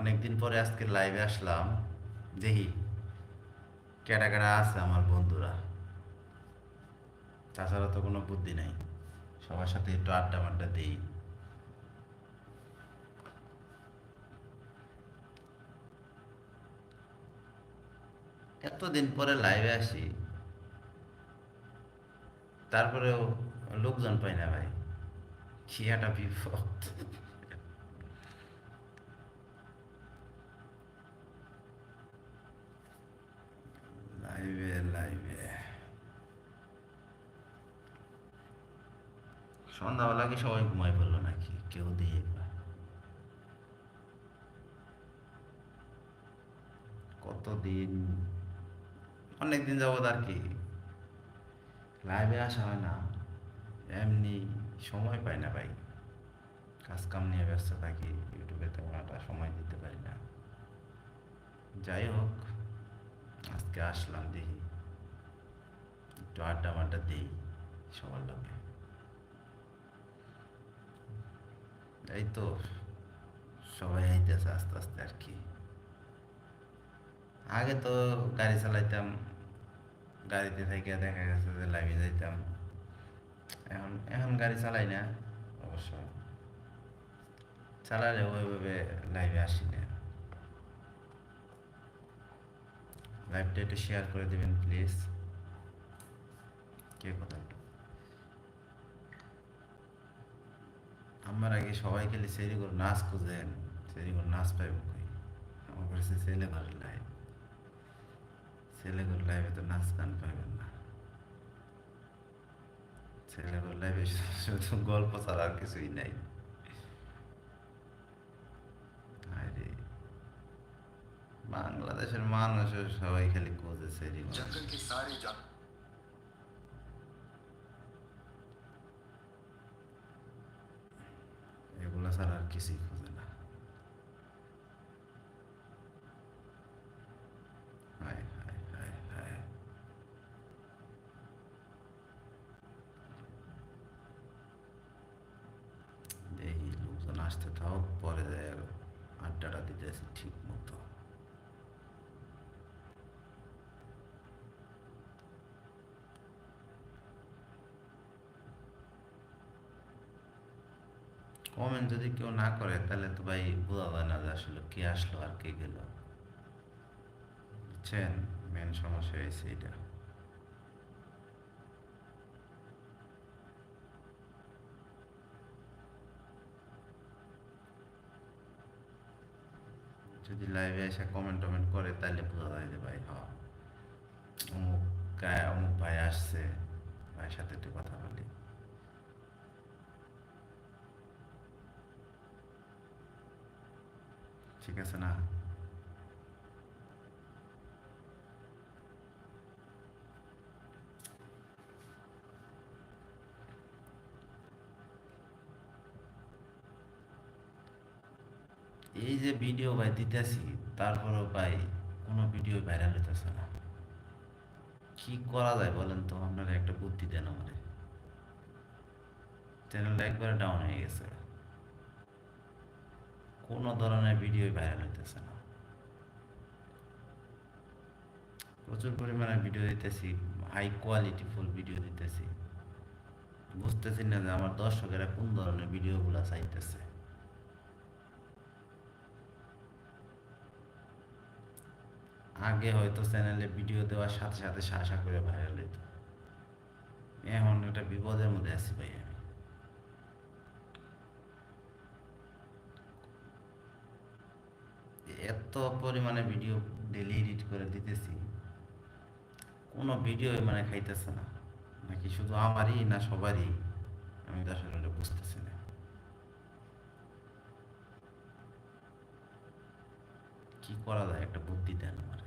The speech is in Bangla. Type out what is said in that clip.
অনেকদিন পরে আজকে লাইভে আসলাম। দেখি, কেডা কেডা আছে আমার বন্ধুরা। তাছাড়া তো কোনো বুদ্ধি নাই। সবার সাথে একটু আড্ডা মাড্ডা দিই। এতদিন পরে লাইভে আসি। তারপরেও লোকজন পাই না ভাই। একটা বিপদ। লাইভে লাইভে কি সবাই ঘুমাই পড়ল নাকি? কেউ দিয়ে কতদিন? অনেক দিন যাবত আর কি। লাইভে আসা হয় না। এমনি সময় পাই না ভাই। কাজ কাম নিয়ে ব্যস্ত থাকি ইউটিউবে তেমন একটা সময় দিতে পারি না। যাই হোক, আজকে আসলাম দেখি। একটু আড্ডা মাড্ডা দিই, সবার লোকে এই তো সবাই আইতেছে আস্তে আস্তে আর কি। আগে তো গাড়ি চালাইতাম, গাড়িতে থেকে দেখা গেছে যে লাইভে যাইতাম। এখন এখন গাড়ি চালাই না অবশ্য। চালালে ওইভাবে লাইভে আসি না। লাইভটা একটু শেয়ার করে দেবেন প্লিজ কে কোথায় আমার আগে সবাই খেলে সেরি করে নাচ খুঁজেন সেরি করে নাচ পাইব কই? আমার কাছে ছেলে লাইভ ছেলে লাইভে তো নাচ গান পাইবেন না। ছেলে লাইভে শুধু গল্প ছাড়া আর কিছুই নাই। আরে, বাংলাদেশের মানুষও সবাই খালি কোজে সেরি করে। কিছুই খোঁজে না লোকজন আসতে তাও পরে যায় আড্ডাটা দিতেছে ঠিক মতো কমেন্ট যদি কেউ না করে তাহলে তো ভাই বোঝা যায় না যে আসলে কে আসলো আর কে গেল। বুঝছেন? মেন সমস্যা হয়েছে এটা যদি লাইভে এসে কমেন্ট টমেন্ট করে তাহলে বোঝা যায় যে ভাই হ অমুক গায়ে অমুক ভাই আসছে। ভাইয়ের সাথে একটু কথা বলি। ঠিক আছে না। এই যে ভিডিও ভাই দিতেছি, তারপরেও ভাই কোনো ভিডিও ভাইরাল হইতেছে না। কি করা যায় বলেন তো? আপনারা একটা বুদ্ধি দেন আমাদের চ্যানেলটা একবারে ডাউন হয়ে গেছে। কোনো ধরনের ভিডিও ভাইরাল হইতেছে না প্রচুর পরিমাণে ভিডিও দিতেছি হাই কোয়ালিটি ফুল ভিডিও দিতেছি বুঝতেছি না যে আমার দর্শকেরা কোন ধরনের ভিডিওগুলো চাইতেছে আগে হয়তো চ্যানেলে ভিডিও দেওয়ার সাথে সাথে শাসা করে ভাইরাল হইত এখন একটা বিপদের মধ্যে আছি ভাই আমি এত পরিমাণে ভিডিও ডেলি এডিট করে দিতেছি। কোনো ভিডিও মানে খাইতেছে না। নাকি শুধু আমারই না সবারই? আমি তো আসলে বুঝতেছি না। কি করা যায়? একটা বুদ্ধি দেন আমার।